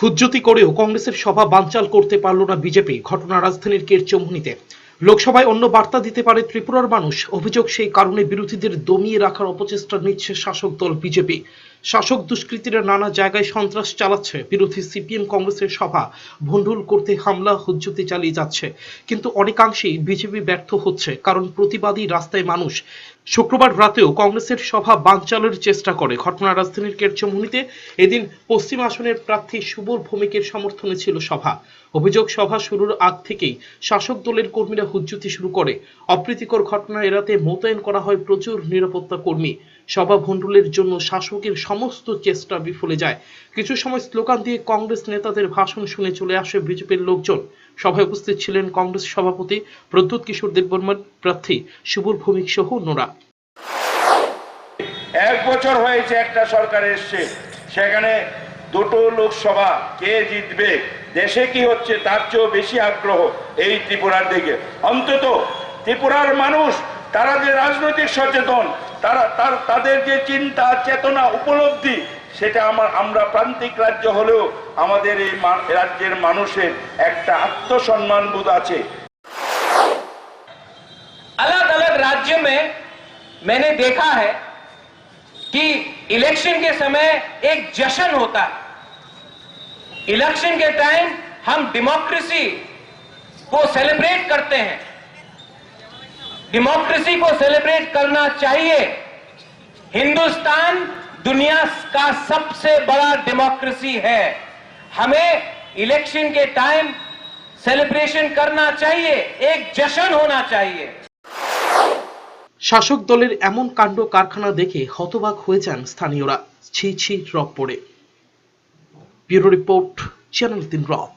হুজ্জতি করেও কংগ্রেসের সভা বানচাল করতে পারল না বিজেপি। ঘটনা রাজধানীর কেরচমহুনিতে। লোকসভায় অন্য বার্তা দিতে পারে ত্রিপুরার মানুষ। অভিযোগ সেই কারণে বিরোধীদের দমিয়ে রাখার অপচেষ্টা নিচ্ছে শাসক দল বিজেপি। শাসক দুষ্কৃতীরা নানা জায়গায় সন্ত্রাস চালাচ্ছে। বিরোধী সিপিএম কংগ্রেসের সভা ভণ্ডুল করতে হামলা, হুজ্জতি চালিয়ে যাচ্ছে। কিন্তু অনেকাংশেই বিজেপি ব্যর্থ হচ্ছে। কারণ প্রতিবাদী রাস্তায় মানুষ শুক্রবার রাতেও কংগ্রেসের সভা বানচালের চেষ্টা করে। ঘটনা রাজধানীর কেরচমহুনিতে এদিন পশ্চিম আসনের প্রার্থী সুবল ভৌমিকের সমর্থনে ছিল সভা। অভিযোগ, সভা শুরুর আগ থেকেই শাসক দলের কর্মীরা হুজ্জুতি শুরু করে। অপ্রীতিকর ঘটনা এড়াতে মোতায়েন করা হয় প্রচুর নিরাপত্তা কর্মী। সভা ভণ্ডুলের জন্য শাসকের সমস্ত চেষ্টা বিফলে যায়। কিছু সময় স্লোগান দিয়ে কংগ্রেস নেতাদের ভাষণ শুনে চলে আসে বিজেপির লোকজন। সভায় উপস্থিত ছিলেন কংগ্রেস সভাপতি প্রদ্যুৎ কিশোর দেববর্মার প্রার্থী সুবল ভৌমিক সহ অন্যরা। এক বছর হয়েছে একটা সরকার এসছে সেখানে দুটো লোকসভা কে জিতবে দেশে কি হচ্ছে তার চেয়েও বেশি আগ্রহ এই ত্রিপুরার দিকে অন্তত ত্রিপুরার মানুষ তারা যে রাজনৈতিক সচেতন তারা তার তাদের যে চিন্তা চেতনা উপলব্ধি সেটা আমার আমরা প্রান্তিক রাজ্য হলেও আমাদের এই মা- রাজ্যের মানুষের একটা আত্মসম্মান বোধ আছে अलग अलग राज्य में मैंने देखा है कि इलेक्शन के समय एक जश्न होता है। इलेक्शन के टाइम हम डेमोक्रेसी को सेलिब्रेट करते हैं। डेमोक्रेसी को सेलिब्रेट करना चाहिए। हिंदुस्तान दुनिया का सबसे बड़ा डेमोक्रेसी है। हमें इलेक्शन के टाइम सेलिब्रेशन करना चाहिए, एक जश्न होना चाहिए। শাসক দলের এমন কাণ্ড কারখানা দেখে হতবাক হয়ে যান স্থানীয়রা। ছি ছি রব পড়ে ব্যুরো রিপোর্ট, চ্যানেল তিন রথ।